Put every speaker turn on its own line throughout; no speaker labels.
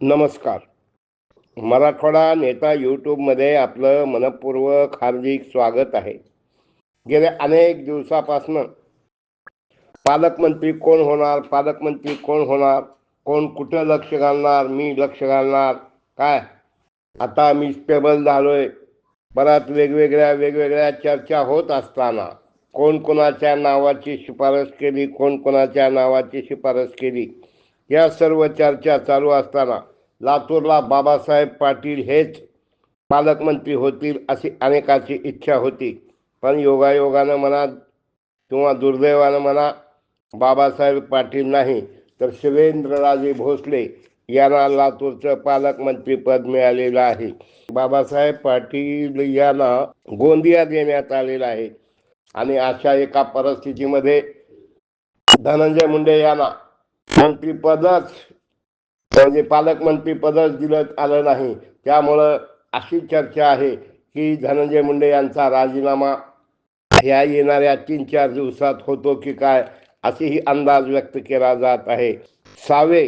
नमस्कार. मराठवाडा नेता यूट्यूबमध्ये आपलं मनपूर्वक हार्दिक स्वागत आहे. गेल्या अनेक दिवसापासनं पालकमंत्री कोण होणार पालकमंत्री कोण होणार कोण कुठं लक्ष घालणार मी लक्ष घालणार काय? आता मी स्टेबल झालोय. बऱ्याच वेगवेगळ्या वेगवेगळ्या चर्चा होत असताना कोण कोणाच्या नावाची शिफारस केली कोण कोणाच्या नावाची शिफारस केली या सर्व चर्चा चालू असताना लातूरला बाबासाहेब पाटील हेच पालकमंत्री होतील अशी अनेकाची इच्छा होती. पण योगायोगानं म्हणा किंवा दुर्दैवानं म्हणा बाबासाहेब पाटील नाही तर शिवेंद्रराजे भोसले यांना लातूरचं पालकमंत्रीपद मिळालेलं आहे. बाबासाहेब पाटील यांना गोंदिया देण्यात आलेला आहे. आणि अशा एका परिस्थितीमध्ये धनंजय मुंडे यांना मंत्रीपदच म्हणजे पालकमंत्री पदच दिलं आलं नाही. त्यामुळं अशी चर्चा आहे की धनंजय मुंडे यांचा राजीनामा ह्या येणाऱ्या तीन चार दिवसात होतो की काय असेही अंदाज व्यक्त केला जात आहे. सावे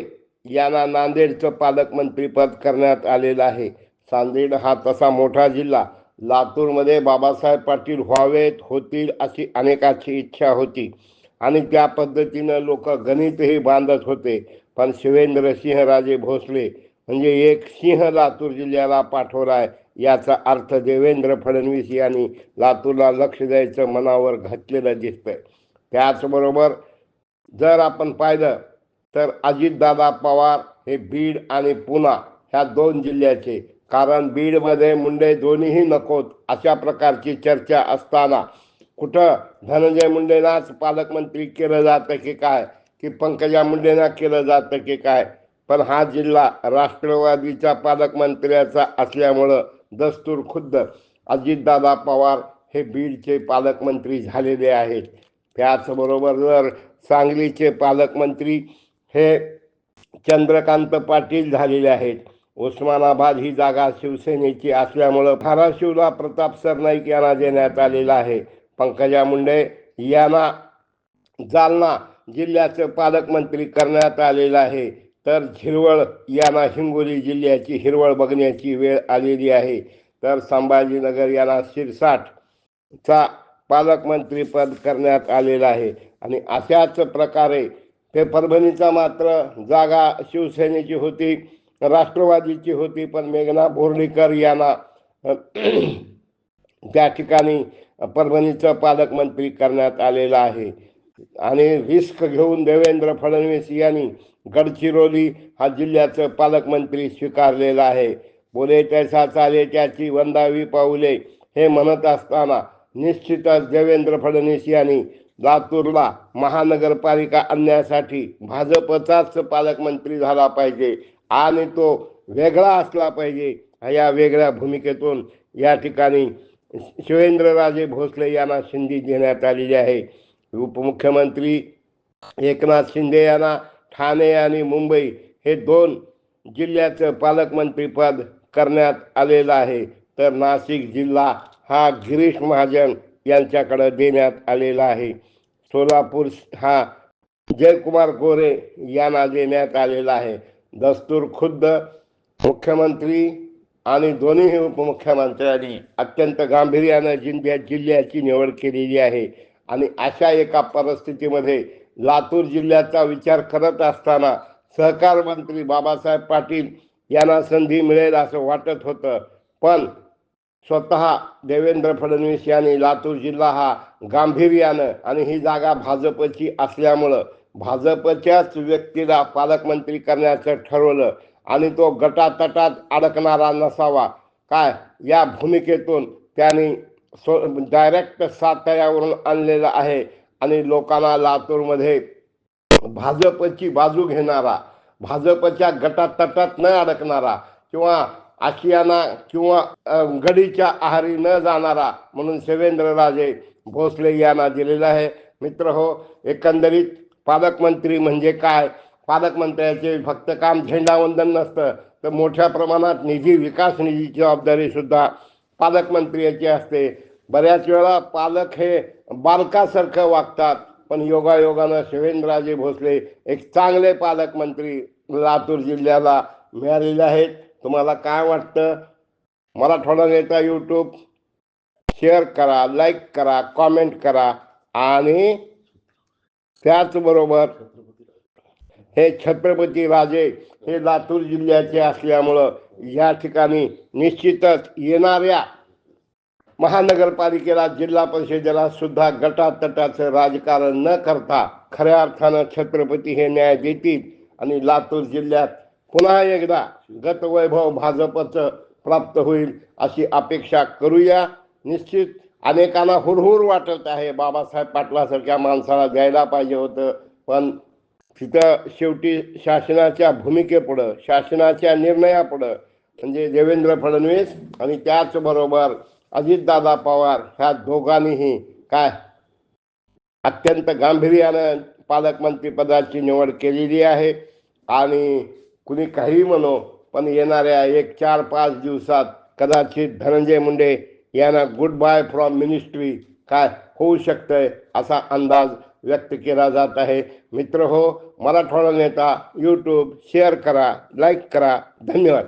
यांना नांदेडचं पालकमंत्रीपद करण्यात आलेलं आहे. नांदेड हा तसा मोठा जिल्हा. लातूरमध्ये बाबासाहेब पाटील व्हावेत होतील अशी अनेकाची इच्छा होती. आणि त्या पद्धतीनं लोक गणितही बांधत होते. पण शिवेंद्र सिंहराजे भोसले म्हणजे एक सिंह लातूर जिल्ह्याला पाठवलाय याचा अर्थ देवेंद्र फडणवीस यांनी लातूरला लक्ष द्यायचं मनावर घातलेलं दिसतंय. त्याचबरोबर जर आपण पाहिलं तर अजितदादा पवार हे बीड आणि पुणा ह्या दोन जिल्ह्याचे कारण बीडमध्ये मुंडे दोन्हीही नकोत अशा प्रकारची चर्चा असताना कुठं धनंजय मुंडेलाच पालकमंत्री केलं जातं की काय? की पंकजा मुंडेना केलं जातं की काय? पण हा जिल्हा राष्ट्रवादीच्या पालकमंत्र्याचा असल्यामुळं दस्तूर खुद्द अजितदादा पवार हे बीडचे पालकमंत्री झालेले आहेत. त्याचबरोबर जर सांगलीचे पालकमंत्री हे चंद्रकांत पाटील झालेले आहेत. उस्मानाबाद ही जागा शिवसेनेची असल्यामुळं धाराशिवला प्रताप सरनाईक यांना देण्यात आलेला आहे. पंकजा मुंडे यांना जालना जिल्ह्याचं पालकमंत्री करण्यात आलेलं आहे. तर हिरवळ यांना हिंगोली जिल्ह्याची हिरवळ बघण्याची वेळ आलेली आहे. तर संभाजीनगर यांना शिरसाटचा पालकमंत्रीपद करण्यात आलेलं आहे. आणि अशाच प्रकारे ते परभणीचा मात्र जागा शिवसेनेची होती राष्ट्रवादीची होती पण मेघना बोर्डीकर यांना त्या ठिकाणी परभणीचं पालकमंत्री करण्यात आलेलं आहे. आणि रिस्क घेऊन देवेंद्र फडणवीस यांनी गडचिरोली हा जिल्ह्याचं पालकमंत्री स्वीकारलेला आहे. बोले तैसा चाले त्याची वंदावी पाऊले हे म्हणत असताना निश्चितच देवेंद्र फडणवीस यांनी लातूरला महानगरपालिका आणण्यासाठी भाजपचाच पालकमंत्री झाला पाहिजे आणि तो वेगळा असला पाहिजे या वेगळ्या भूमिकेतून या ठिकाणी शिवेंद्रराजे भोसले यांना संधी देण्यात आलेली आहे. उपमुख्यमंत्री एकनाथ शिंदे यांना ठाणे आणि मुंबई हे दोन जिल्ह्याचं पालकमंत्रीपद करण्यात आलेलं आहे. तर नाशिक जिल्हा हा गिरीश महाजन यांच्याकडे देण्यात आलेला आहे. सोलापूर हा जयकुमार गोरे यांना देण्यात आलेला आहे. दस्तूर खुद्द मुख्यमंत्री आणि दोन्ही उपमुख्यमंत्र्यांनी अत्यंत गांभीर्यानं जिल्ह्या जिल्ह्याची निवड केलेली आहे. आणि अशा एका परिस्थितीमध्ये लातूर जिल्ह्याचा विचार करत असताना सहकार मंत्री बाबासाहेब पाटील यांना संधी मिळेल असं वाटत होतं. पण स्वतः देवेंद्र फडणवीस यांनी लातूर जिल्हा हा गांभीर्यानं आणि ही जागा भाजपची असल्यामुळं भाजपच्याच व्यक्तीला पालकमंत्री करण्याचं ठरवलं आणि तो गटातटात अडकणारा नसावा. काय? या भूमिकेतून त्यांनी सो डायरेक्ट साताऱ्यावरून आणलेलं आहे. आणि लोकांना लातूरमध्ये भाजपची बाजू घेणारा भाजपच्या गटात तटात न अडकणारा किंवा आशियाना किंवा गडीच्या आहारी न जाणारा म्हणून शिवेंद्रराजे भोसले यांना दिलेला आहे. मित्र हो एकंदरीत पालकमंत्री म्हणजे काय? पालकमंत्र्याचे फक्त काम झेंडावंदन नसतं तर मोठ्या प्रमाणात निधी विकास निधीची जबाबदारी सुद्धा पालकमंत्र्याची असते. बऱ्याच वेळा पालक हे बालकासारखं वागतात. पण योगायोगानं शिवेंद्रराजे भोसले एक चांगले पालकमंत्री लातूर जिल्ह्याला मिळालेले आहेत. तुम्हाला काय वाटतं? मराठवाडा नेता यूट्यूब शेअर करा लाईक करा कॉमेंट करा आणि त्याचबरोबर हे छत्रपती राजे हे लातूर जिल्ह्याचे असल्यामुळं या ठिकाणी निश्चितच येणाऱ्या महानगरपालिकेला जिल्हा परिषदेला सुद्धा गटातटाचं राजकारण न करता खऱ्या अर्थानं छत्रपती हे न्याय देतील. आणि लातूर जिल्ह्यात पुन्हा एकदा गतवैभव भाजपचं प्राप्त होईल अशी अपेक्षा करूया. निश्चित अनेकांना हुरहुर वाटत आहे बाबासाहेब पाटलासारख्या माणसाला द्यायला पाहिजे होतं. पण तिथं शेवटी शासनाच्या भूमिकेपुढं शासनाच्या निर्णयापुढं म्हणजे देवेंद्र फडणवीस आणि त्याचबरोबर अजितदादा पवार ह्या दोघांनीही काय अत्यंत गांभीर्यानं पालकमंत्रीपदाची निवड केलेली आहे. आणि कुणी काही म्हणो पण येणाऱ्या एक चार पाच दिवसात कदाचित धनंजय मुंडे यांना गुड बाय फ्रॉम मिनिस्ट्री काय होऊ शकतंय असा अंदाज व्यक्त केला जात आहे. मित्र हो मराठवाडा नेता यूट्यूब शेअर करा लाईक करा. धन्यवाद.